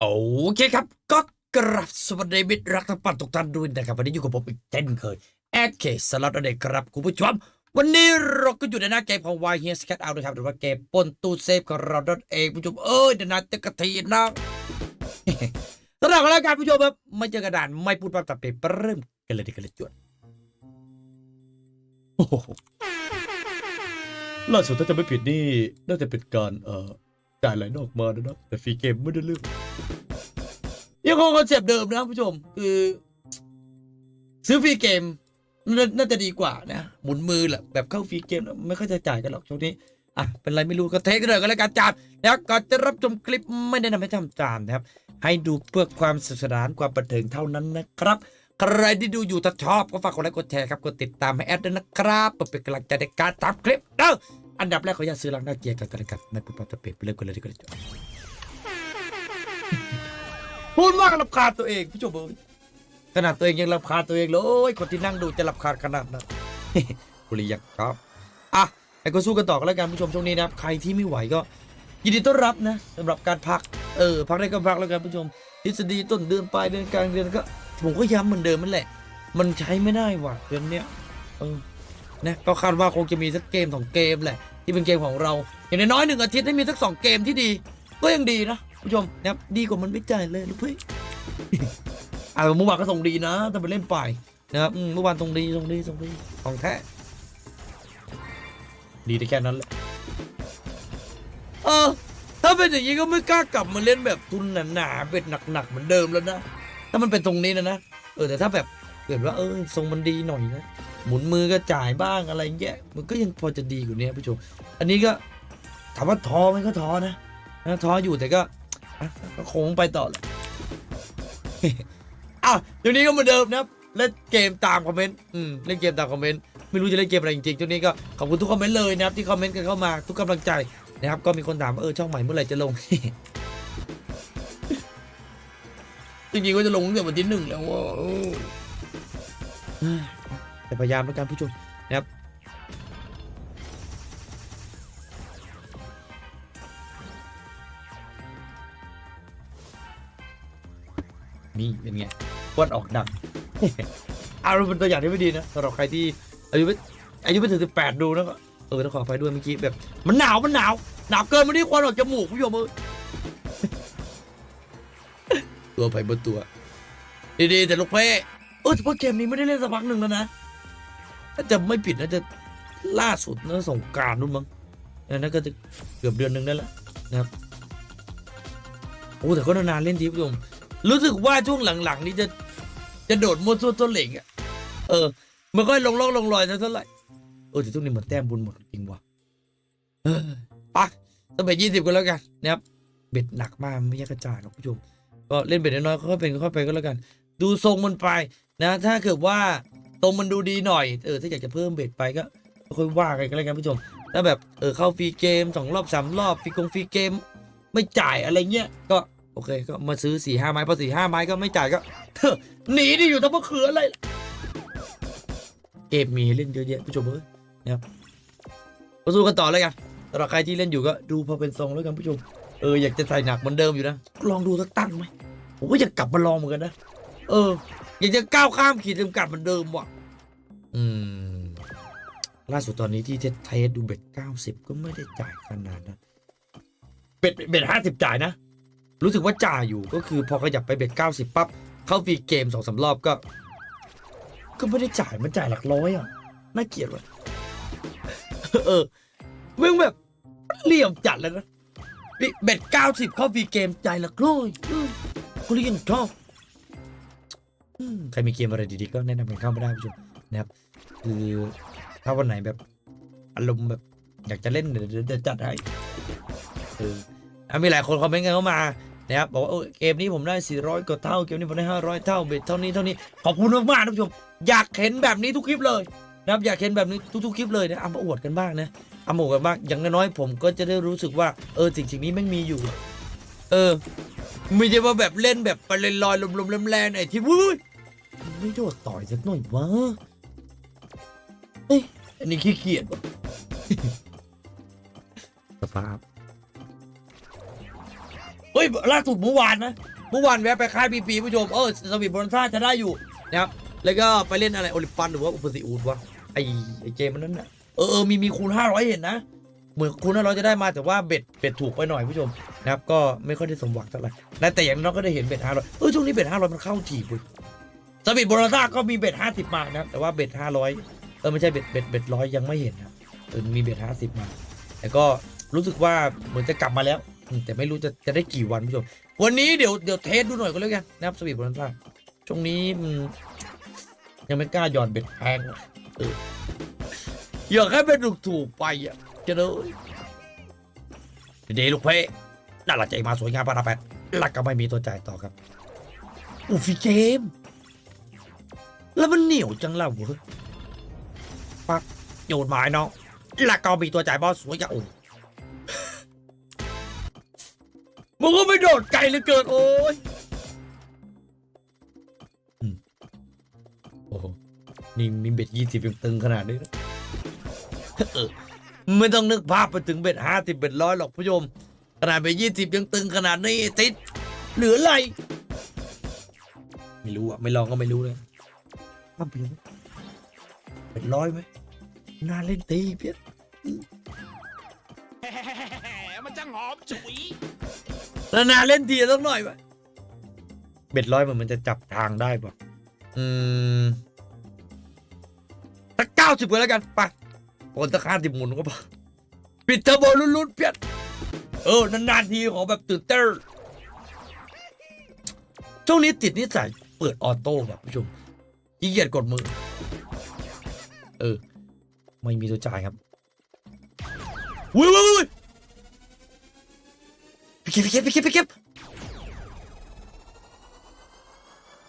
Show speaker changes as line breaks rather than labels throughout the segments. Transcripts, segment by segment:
โอเคครับ ก็กราบสวัสดีมิตรรักทั้งปันทุกท่านด้วยนะครับ วันนี้อยู่กับผมอีกเช่นเคยแอดเคสลัดเด็กครับคุณผู้ชม วันนี้เราก็อยู่ในหน้าเกมของ Y h e r s Cat Out นะครับหรือว่าเกมปนตู้เซฟของเรานั่นเองผู้ชมเอ้ยเดี๋ยวนะจะกะทีนะสำหรับรายการผู้ชมครับไม่เจอกระดานไม่พูดปั๊บตัดเปเริ่มกันเลยดีกันเลยจวดโอ้โหล่าสุดถ้าจะไม่ผิดนี่น่าจะเป็นการเอ่อจ่ายไหลนอกมานะนะแต่ฟรีเกมไม่ได้เรื่อง ยังคงคอนเซปต์เดิมนะผู้ชม คือ ซื้อฟรีเกมน่าน่าจะดีกว่านะ หมุนมือแหละแบบเข้าฟรีเกม ไม่ค่อยจะจ่ายกันหรอกช่วงนี้อะเป็นไรไม่รู้ก็เทคเลยก็แล้วกันจานแล้วก่อนจะรับชมคลิปไม่ได้นำให้ทำตามนะครับ ให้ดูเพื่อความสนุกสนานความบันเทิงเท่านั้นนะครับ ใครที่ดูอยู่ถ้าชอบก็ฝากกดไลค์กดแชร์ครับกดติดตามให้แอดด้วยนะครับเพื่อเป็นกำลังใจในการทำคลิปเด้ออันดับแรกขออย่าตซื้อลังหน้าเกียร์กันกันเลยกันไม่ปุ๊บปั๊บจะเปลี่ยนไปเลยกันเลยดีกว่า พูดมากรำคาญตัวเองผู้ชมเอ้ยขนาดตัวเองยังรำคาญตัวเองเลยคนที่นั่งดูจะรำคาญขนาดนั้นบุรียักษ์ครับอะไอ้ก็สู้กันต่อกันแล้วกันผู้ชมช่วงนี้นะครับใครที่ไม่ไหวก็ ยินดีต้อนรับนะสำหรับการพักเออพักได้ก็พักแล้วกันผู้ชม ทฤษฎีต้นเดือนปลายเดือนกลางเดือนก็ผมก็ย้ำเหมือนเดิมนั่นแหละ มันใช้ไม่ได้ว่ะเดือนเนี้ยเออนะก็คาดว่าคงจะมีสักเกมสองเกมแหละ ที่เป็นเกมของเรา อย่างน้อยหนึ่งอาทิตย์ให้มีสักสองเกมที่ดี ก็ยังดีนะ ผู้ชมนะครับดีกว่ามันไม่จ่ายเลยลูกพี่อ่าเมื่อวานก็ส่งดีนะแต่ไปเล่นไปนะครับเมื่อวานส่งดีส่งดีส่งดีของแท้ดีได้แค่นั้นแหละเออถ้าเป็นอย่างนี้ก็ไม่กล้ากลับมาเล่นแบบทุนหนาๆเบ็ดหนักๆเหมือนเดิมแล้วนะถ้ามันเป็นตรงนี้นะนะเออแต่ถ้าแบบเกิดว่าเออทรงมันดีหน่อยนะหมุนมือก็จ่ายบ้างอะไรเงี้ยมันก็ยังพอจะดีกว่านี้ผู้ชม อันนี้ก็ถามว่าท้อไหมก็ท้อนะนะท้ออยู่แต่ก็ ก็คงไปต่อแหละอะเดี๋ยวนี้ก็เหมือนเดิมนะครับเล่นเกมตามคอมเมนต์อืมเล่นเกมตามคอมเมนต์ไม่รู้จะเล่นเกมอะไรจริงๆช่วงนี้ก็ขอบคุณทุกคอมเมนต์เลยนะครับที่คอมเมนต์กันเข้ามาทุกกำลังใจนะครับก็มีคนถามว่าเออช่องใหม่เมื่อไหร่จะลง จริงๆก็จะลงตั้งแต่วันที่หนึ่งแล้วว่าแต่พยายามแล้วกันผู้ชมนะครับ นี่เป็นไงวดออกดังอารมณ์เป็นตัวอย่างที่ไม่ดีนะสำหรับใครที่อายุไม่อายุไม่ถึงสิบแปดดูนะก็เออต้องขออภัยด้วยเมื่อกี้แบบ มันหนาวมันหนาวหนาวเกินมาที่ควันออกจมูกผู้ชมเออตัวไปบนตัว ดีๆแต่ลูกเพ่เออแต่ว่าเกมนี้ไม่ได้เล่นสักพักหนึ่งแล้วนะถ้าจะไม่ผิดน่าจะล่าสุดนะสงการนู่นมั้งนนั่นก็จะเกือบเดือนหนึ่งได้แล้วนะครับโอ้แต่ก็นานๆเล่นทีผู้ชม รู้สึกว่าช่วงหลังๆ นี้จะจะโดดมัวตัวต้นเหล็กอะเออ มันก็ลงล่องลงรอยเท่าไหร่เออแต่ช่วงนี้เหมือนแต้มบุญหมดจริงว่ะเออปักต้องไปยี่สิบกันแล้วกันนะครับเบ็ดหนักมากไม่แยกกระจายหรอกผู้ชมก็เล่นเบ็ดน้อยๆค่อยๆเป็นค่อยๆไปก็แล้วกัน ดูทรงมันไปนะ ถ้าเกิดว่าทรงมันดูดีหน่อยเออถ้าอยากจะเพิ่มเบ็ดไปก็ค่อยว่ากันก็แล้วกันผู้ชมถ้าแบบเออเข้าฟรีเกมสองรอบสามรอบฟรีกงฟรีเกม ไม่จ่ายอะไรเงี้ยก็ โอเคก็มาซื้อสี่ห้าไม้พอสี่ห้าไม้ก็ไม่จ่ายก็หนีดิอยู่ทั้งมะเขืออะไรเกมมีเล่นเยอะแยะผู้ชมเอ้ยนะครับก็สู้กันต่อเลยกันสำหรับใครที่เล่นอยู่ก็ดูพอเป็นทรงแล้วกันผู้ชมเอออยากจะใส่หนักเหมือนเดิมอยู่นะลองดูสักตั้งไหมผมก็อยากกลับมาลองเหมือนกันนะเออ อยากจะก้าวข้ามขีดจำกัดเหมือนเดิมว่ะอืมล่าสุดตอนนี้ที่เทสเทสดูเบ็ดเก้าสิบก็ไม่ได้จ่ายขนาดนั้นเบ็ดเบ็ดห้าสิบจ่ายนะ รู้สึกว่าจ่ายอยู่ก็คือพอขยับไปเบ็ดเก้าสิบปั๊บเข้าฟรีเกมสองสารอบก็ ก็ไม่ได้จ่ายมันจ่ายหลักร้อยอะน่าเกลียดว่ะเออเมื่งแบบเหลี่ยมจัดเลยนะเบ็ดเก้าสิบเข้าฟรีเกมจ่ายหลักร้อยอืมคนนี้ยังชอบใครมีเกมอะไรดีๆก็แนะนำกันเข้ามาได้ผู้ชมนะครับคือถ้าวันไหนแบบอารมณ์แบบอยากจะเล่นเดี๋ยวจัดให้เออมีหลายคนคอมเมนต์กันเข้ามา นะครับบอกว่าโอ้ยเกมนี้ผมได้ 400กว่าเท่าเกมนี้ผมได้ 500 เท่าเบ็ดเท่านี้เท่านี้ขอบคุณมากๆท่านผู้ชมอยากเห็นแบบนี้ทุกคลิปเลยนะครับอยากเห็นแบบนี้ทุกๆคลิปเลยนะเอามาอวดกันบ้างนะเอามาอวดกันบ้างอย่างน้อยๆผมก็จะได้รู้สึกว่าเออสิ่งสิ่งนี้แม่งมีอยู่ เออไม่ใช่ว่าแบบเล่นแบบไปลอยลมๆแรงๆไอ้ที่วุ้ยไม่โดดต่อยสักหน่อยวะเอ้ยอันนี้ขี้เกียจวะสภาพ เฮ้ยล่าสุดเมื่อวานนะเมื่อวานแวะไปค่ายปีปีผู้ชมเออสวิตบอลซ่าจะได้อยู่นะครับแล้วก็ไปเล่นอะไรโอลิมปัสหรือว่าอุปสิอูดวะไอไอเกมมันนั้นน่ะเออเออมีมีคูณ500เห็นนะเหมือนคูณ500จะได้มาแต่ว่าเบ็ดเบ็ดถูกไปหน่อยผู้ชมนะครับก็ไม่ค่อยได้สมหวังเท่าไหร่นะแต่อย่างน้อยก็ได้เห็นเบ็ด500เออช่วงนี้เบ็ด500มันเข้าถี่เว้ยสวิตบอลซ่าก็มีเบ็ด50มานะแต่ว่าเบ็ด500เออไม่ใช่เบ็ดเบ็ดเบ็ดร้อยยังไม่เห็นนะเออมีเบ็ด50มาแต่ก็รู้สึกว่าเหมือนจะกลับมาแล้ว แต่ไม่รู้จะจะได้กี่วันผู้ชม วันนี้เดี๋ยวเดี๋ยวเทสดูหน่อยก็แล้วกันนะครับสวีทบอลซ่าช่วงนี้ยังไม่กล้าหย่อนเบ็ดแพงเอออยากให้เป็นถูกถูกๆไปอะจะเลยเดลูกเพน่ารักใจมาสวยงามปาราแปดหลักก็ไม่มีตัวจ่ายต่อครับอูฟีเกม แล้วมันเหนียวจังเล่าเว้ยปั๊บโยนไม้น้องแล้วก็มีตัวจ่ายบอลสวยกับโอ้ มึงก็ไม่โดดไกลเหลือเกินโอ้ยอืมโอ้โหนี่มีเบ็ดยี่สิบยังตึงขนาดนี้นะเออไม่ต้องนึกภาพไปถึงเบ็ดห้าสิบเบ็ดร้อยหรอกผู้ชมขนาดเบ็ดยี่สิบยังตึงขนาดนี้ติดเหลืออะไร ไม่รู้อะไม่ลองก็ไม่รู้เลยภาพเปลี่ยนไหมเบ็ดร้อยไหมน่าเล่นตีเพี้ยน
มันจะหอมฉุย
นานาเล่นทีสักหน่อยปะเบ็ดร้อยมันมันจะจับทางได้ปะอืมสักเก้าสิบก็แล้วกันไปโอนสักห้าสิบหมุนก็พอปิดเทอร์โบลุ้นๆเพี้ยนเออนานๆทีของแบบตื่นเต้นช่วงนี้ติดนิสัยเปิดออโต้แบบผู้ชมขี้เกียจกดมือ เออ ไม่มีตัวจ่ายครับวุ้ยวุ้ย ไปเก็บไปเก็บไปเก็บไปเก็บ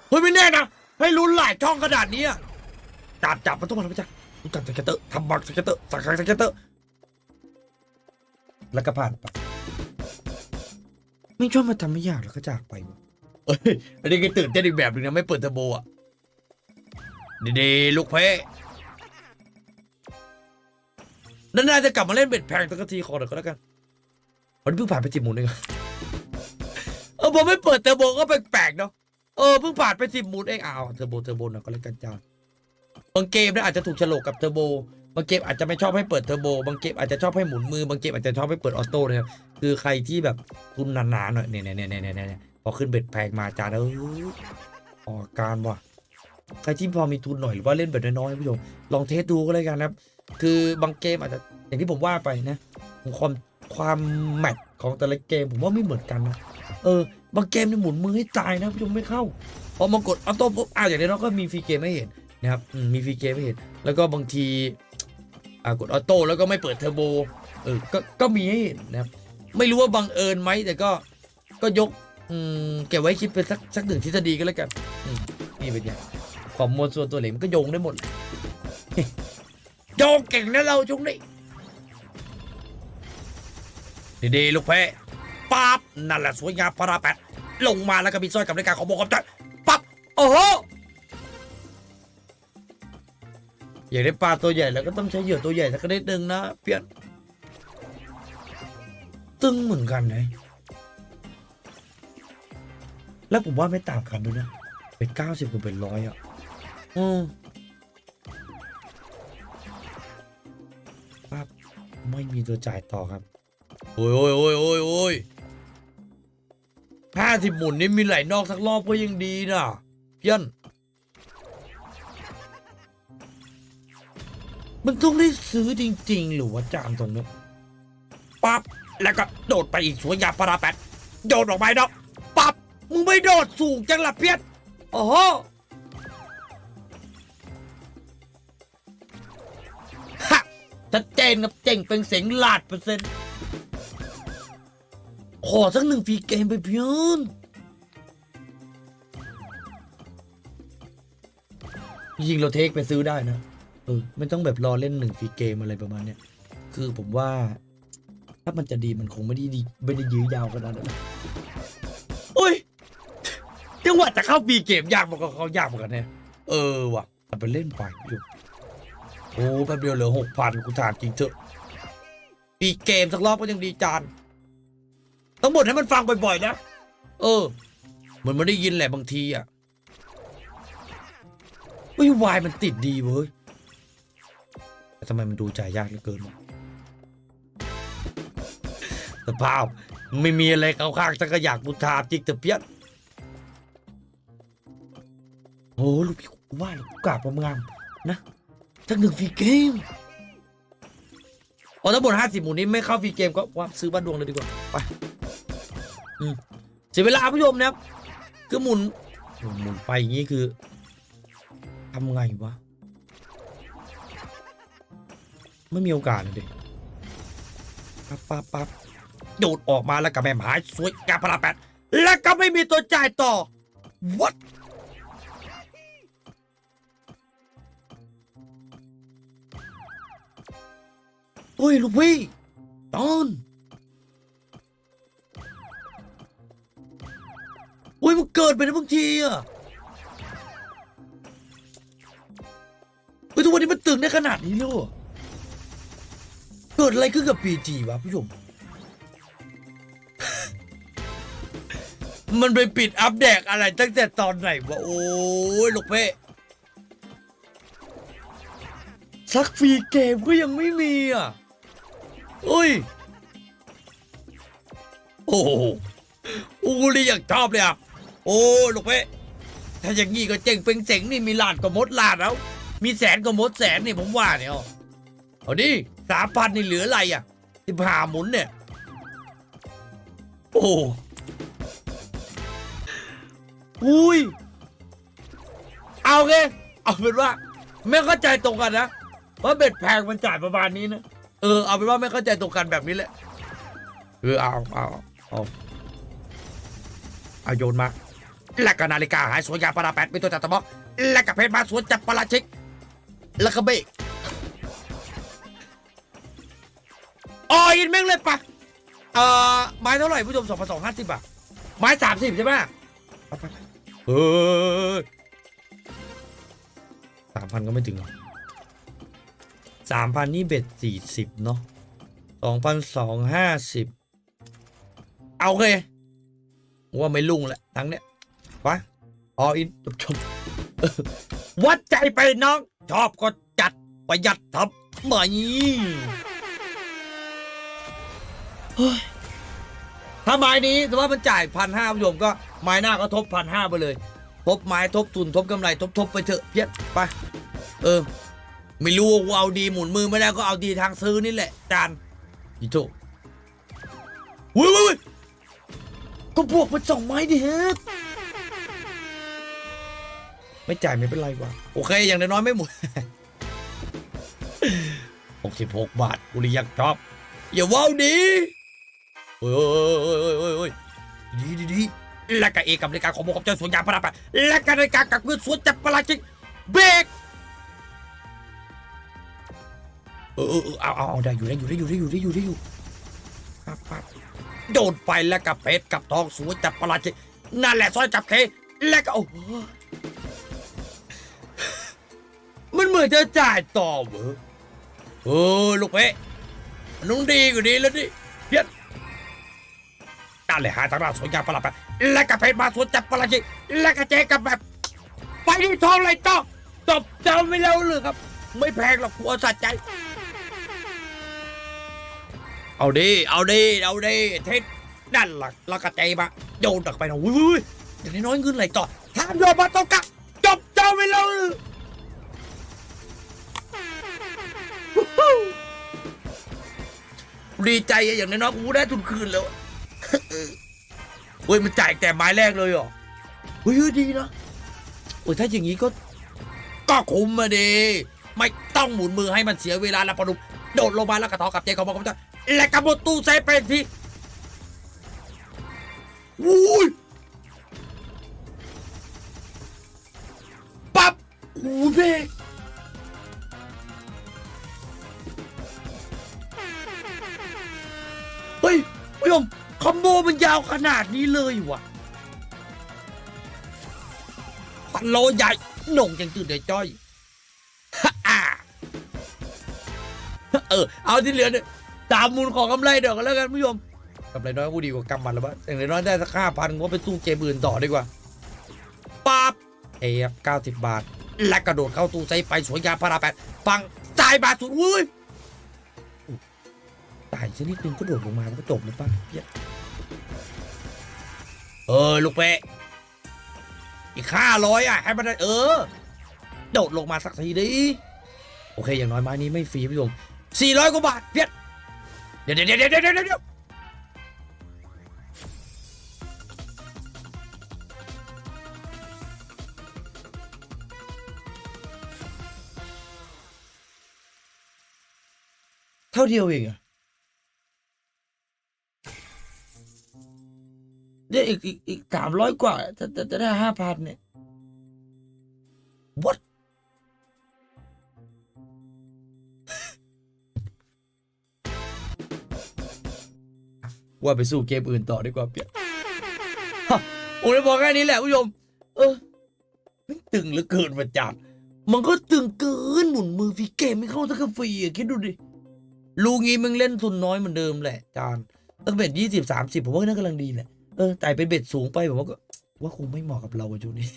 เฮ้ยไม่แน่นะให้ลุ้นหลายช่องขนาดนี้จับจับมันต้องมาทำจักรู้จักสเก็ตเตอร์ทำบักสเก็ตเตอร์สักครั้งสเก็ตเตอร์แล้วก็ผ่านไปไม่ชอบมาทำไม่ยากแล้วก็จากไปเอ้ยอันนี้ก็ตื่นเต้นอีกแบบหนึ่งนะไม่เปิดเทอร์โบอะดีๆลูกเพ่นานๆจะกลับมาเล่นเบ็ดแพงสักทีขอหน่อยก็แล้วกัน วันนี้เพิ่งผ่านไปสิบหมุนเองเออผมไม่เปิดเทอร์โบก็แปลกๆเนาะเออเพิ่งผ่านไปสิบหมุนเองอ้าวเทอร์โบเทอร์โบน่อยก็แล้วกันจ้าบางเกมเนี่ยอาจจะถูกฉลกกับเทอร์โบบางเกมอาจจะไม่ชอบให้เปิดเทอร์โบบางเกมอาจจะชอบให้หมุนมือบางเกมอาจจะชอบให้เปิดออโต้นะครับคือใครที่แบบทุนหนาๆหน่อยเนี่ยเนี่ยเนี่ยเนี่ยเนี่ยพอขึ้นเบ็ดแพงมาจานเออออกอการว่ะใครที่พอมีทุนหน่อยหรือว่าเล่นแบบน้อยๆผู้ชมลองเทสดูก็แล้วกันนะครับ คือบางเกมอาจจะอย่างที่ผมว่าไปนะความ ความแมทของแต่ละเกมผมว่าไม่เหมือนกันนะเออบางเกมนี่หมุนมือให้ตายนะผู้ชมไม่เข้าพอมากดออโต้ปุ๊บอ่าอย่างนี้เราก็มีฟรีเกมให้เห็นนะครับมีฟรีเกมให้เห็น แล้วก็บางทีอ่ากดออโต้แล้วก็ไม่เปิดเทอร์โบเออก็ก็มีให้เห็นนะครับไม่รู้ว่าบังเอิญไหมแต่ก็ก็ยกอืมเก็บไว้คิดเป็นสักสักหนึ่งทฤษฎีก็แล้วกันนี่เป็นไงความมวลส่วนตัวเหลวมันก็โยงได้หมดโยงเก่งนะเราช่วงนี้ ดีๆลูกแพ้ปั๊บนั่นแหละสวยงามพาราแปดลงมาแล้วก็มีสร้อยกับนาฬิกาของโบกับจัดปั๊บโอ้โหอยากได้ปลาตัวใหญ่แล้วก็ต้องใช้เหยื่อตัวใหญ่สักนิดนึงนะเพี้ยนตึงเหมือนกันนะแล้วผมว่าไม่ต่างกันด้วยนะเป็นเก้าสิบกับเป็นร้อยอะอืมปั๊บไม่มีตัวจ่ายต่อครับ อ้ยโอ้ยโอ้ยโอ้ยโอ้ยห้าสิบหมุนนี่มีไหลนอกสักรอบก็ยังดีนะเพี้ยนมันต้องได้ซื้อจริง ๆ หรือว่าจามตรงนี้ปั๊บแล้วก็โดดไปอีกสวยยามปราแปดโดดออกไปเนาะปั๊บมึงไม่โดดสูงจังละเพี้ยนโอ้โหฮะชัดเจนครับเจ๋งเป็นเสียงลาดเปอร์เซ็นต์ ขอสักหนึ่งฟรีเกมไปเพื่อนยิงเราเทคไปซื้อได้นะเออไม่ต้องแบบรอเล่นหนึ่งฟรีเกมอะไรประมาณเนี้ยคือผมว่า ถ้ามันจะดีมันคงไม่ได้ดีไม่ได้ยื้อยาวขนาดนั้นโอ้ยจังหวะจะเข้าฟรีเกมยากมันก็เขายากเหมือนกันเนี่ยเออว่ะเอาไปเล่นไปอยู่โอ้แป๊บเดียวเหลือหกพันกูถามจริงเถอะฟรีเกมสักรอบก็ยังดีจาน ต้องบ่นให้มันฟังบ่อยๆนะ เออเหมือนมันได้ยินแหละบางทีอะเฮ้ยวายมันติดดีเว้ยแต่ทำไมมันดูจ่ายยากเหลือเกินวะสภาพไม่มีอะไรเข้าข้างฉันก็อยากบูทาจิกแต่เพี้ยนโอ้ลูกพี่กูว่าล้วกูกราบความงามนะทั้งหนึ่งฟรีเกมอ๋อทั้งหมดห้าสิบหมุนนี้ไม่เข้าฟรีเกมก็ว่าซื้อบ้านดวงเลยดีกว่า ไป เสียเวลาผู้ชมนะครับ คือหมุนหมุนไปอย่างนี้คือทำไงวะ ไม่มีโอกาสเลยดิปั๊บปั๊บปั๊บโดดออกมาแล้วกับแม่หายสวยกาพลาแปดแล้วก็ไม่มีตัวจ่ายต่อ what เฮ้ยลูกพี่ตอน เกิดไปนะบางทีอะเฮ้ยทุกวันนี้มันตึงได้ขนาดนี้เลยเหรอเกิดอะไรขึ้นกับปีจีวะผู้ชม มันไปปิดอัปเดตอะไรตั้งแต่ตอนไหนวะ โอ้ยลูกเพ่สักฟรีเกมก็ยังไม่มีอะเอ้ย โอ้โหโอ้นี่อยากชอบเลยอะ โอ้ลูกเพ่ถ้าอย่างงี้ก็เจ๋งเป็นเจ๋งนี่มีลานก็มดลานแล้ว มีแสนก็มดแสนนี่ผมว่าเนี่ยเอาดิสามพันนี่เหลืออะไรอะที่ผ่าหมุนเนี่ย โอ้อุ้ย เอาไงเอาเป็นว่า ไม่เข้าใจตรงกันนะว่าเบ็ดแพงมันจ่ายประมาณนี้นะเออเอาเป็นว่าไม่เข้าใจตรงกันแบบนี้แหละเออเอาเอาเอาเอาโยนมา แล้วก็นาฬิกาหายสวยยาปลาแปดเป็นตัวจัดตะบอก แล้วก็เพชรมาสวนจับปลาชิก แล้วก็เบกออยินแม่งเลยปะเอ่อไม้เท่าไหร่ผู้ชมสองพันสองห้าสิบบาทไม้สามสิบใช่ไหมเฮ้ยสามพันก็ไม่ถึงหรอกสามพันนี่เบ็ดสี่สิบเนาะสองพันสองห้าสิบเอาเลยว่าไม่ลุ่งแหละทั้งเนี้ย ออินจบจบวัดใจไปน้อง ชอบก็จัดประหยัดทำไหมถ้าไม้นี้ถือว่ามันจ่ายพันห้าผู้ชมก็ไม้หน้าก็ทบพันห้าไปเลย ทบไม้ทบทุนทบกำไร ทบทบไปเถอะเพี้ยนไป เออ ไม่รู้ว่ากูเอาดีหมุนมือไม่ได้ก็เอาดีทางซื้อนี่แหละจานอีโตเว้ยว้ยเว้ยก็บวกไปสองไม้ดิฮะ ไม่จ่ายไม่เป็นไรว่ะโอเค อย่างน้อยๆไม่หมดหกสิบหกบาทกูเลยอยากชอบ อย่าว้าวดีเฮ้ยเฮ้ยเฮ้ยเฮ้ยเฮ้ยดีดีดีและก็เอกกับรายการของโมกับเจ้าสวนยางพาราไปและก็รายการกับเพื่อนสวนจับปลาจิกเบรกเออเออเออเอาเอาเอาได้อยู่ได้อยู่ได้อยู่ได้อยู่ได้อยู่ได้อยู่ปั๊บปั๊บโดนไปแล้วกับเป็ดกับทองสวนจับปลาจิกนั่นแหละซอยจับเคและก็โอ้ เหมือนจะจ่ายต่อเหรอเออลูกเป๊ะนต้องดีกว่านี้แล้วดิเพี้ยนนั่นเลยหาทางด้านสวนยางปลาไปและกระเพาะมาสวนจับปลาจิและกระเจกับแบบ ไปที่ทองเลยต่อจบเจ้าไม่แล้วเลยครับ ไม่แพงหรอกกลัวสัตว์ใจ เอาดิ เอาดิ เอาดิเท็ดนั่นหลักแล้วกระเจมาโยนตักไปนะอุ้ยอุ้ยอย่างน้อยเงินไหลต่อห้ามโยนมาต้องกะจบเจ้าไม่แล้วเลย ดีใจอะอย่างน้อยๆกูได้ทุนคืนแล้วเฮ้ยมันจ่ายแต่ไม้แรกเลยเหรอเฮ้ยดีนะโอ้ยถ้าอย่างนี้ก็ ก็คุ้มมาดีไม่ต้องหมุนมือให้มันเสียเวลาแล้วปนุโดดลงมาแล้วกระทอกับเจของมันก็จะและกระบดตู้เซฟเป็นทีอุ้ยปั๊บหูเบรก ผู้ชมคอมโบมันยาวขนาดนี้เลยวะพันโลใหญ่หน่งจังตื่นเดยจ้อยเออ เอาที่เหลือเนี่ยตามมูลของกำไรเดี๋ยวกันแล้วกันผู้ชมกับไรน้อยกูดีกว่ากำมันแล้ววะอย่างน้อยได้สักห้าพันก็ไปสู้เกมอื่นต่อดีกว่าปั๊บเอฟเก้าสิบบาท และกระโดดเข้าตู้ใช้ไฟสวยงามพาราแปดฟังจ่ายบาทสุดอุ้ย ตายชนิดนึงก็โดดลงมาแล้วก็จบเลยป่ะเหี้ยเออลูกเป๊ะอีกห้าร้อยอะให้มันได้เออ โดดลงมาสักทีดิโอเคอย่างน้อยไม้นี้ไม่ฟรีพี่ชมสี่ร้อยกว่าบาทเพียดเดี๋ยวเดี๋ยวเดี๋ยวเดี๋ยวเดี๋ยวเดี๋ยวเท่าเดียวเองอะ เดี๋ยวอีกอีกอีกสามร้อยกว่าจะจะจะได้ห้าพันเนี่ย what ว่าไปสู้เกมอื่นต่อดีกว่าเปียกฮะผมเลยบอกแค่นี้แหละผู้ชม เออมันตึงเหลือเกินมาจัดมันก็ตึงเกินหมุนมือฟีเกมไม่เข้าสักฟรีคิดดูดิลูงี้มึงเล่นทุนน้อยเหมือนเดิมแหละจานตั้งเบ็ดยี่สิบสามสิบผมว่าน่ากำลังดีแหละ เออแต่เป็นเบ็ดสูงไปผมว่าก็ว่าคงไม่เหมาะกับเราอะช่วงนี้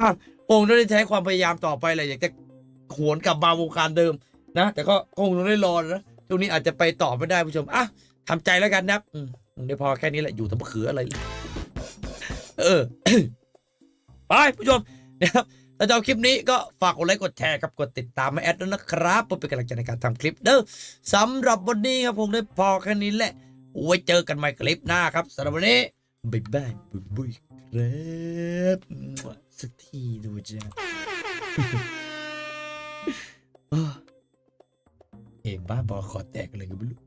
อะคงต้องได้ใช้ความพยายามต่อไปแหละอยากจะหวนกลับมาวงการเดิมนะ แต่ก็คงต้องได้รอนะช่วงนี้อาจจะไปต่อไม่ได้ผู้ชมอะทำใจแล้วกันนะครับอืมได้พอแค่นี้แหละอยู่ทำมะเขืออะไรเลยเออไปผู้ชมนะครับถ้าชอบคลิปนี้ก็ฝากกดไลค์กดแชร์ครับกดติดตามมาแอดด้วยนะครับเพื่อเป็นกำลังใจในการทำคลิปเด้อสำหรับวันนี้ครับผมได้พอแค่นี้แหละ ไว้เจอกันใหม่คลิปหน้าครับสำหรับวันนี้บ๊ายบายบุยบุยครับสักทีดูจ้ะเอ้อเอ็มบ้าบอคอแตกเลยก็ไม่รู้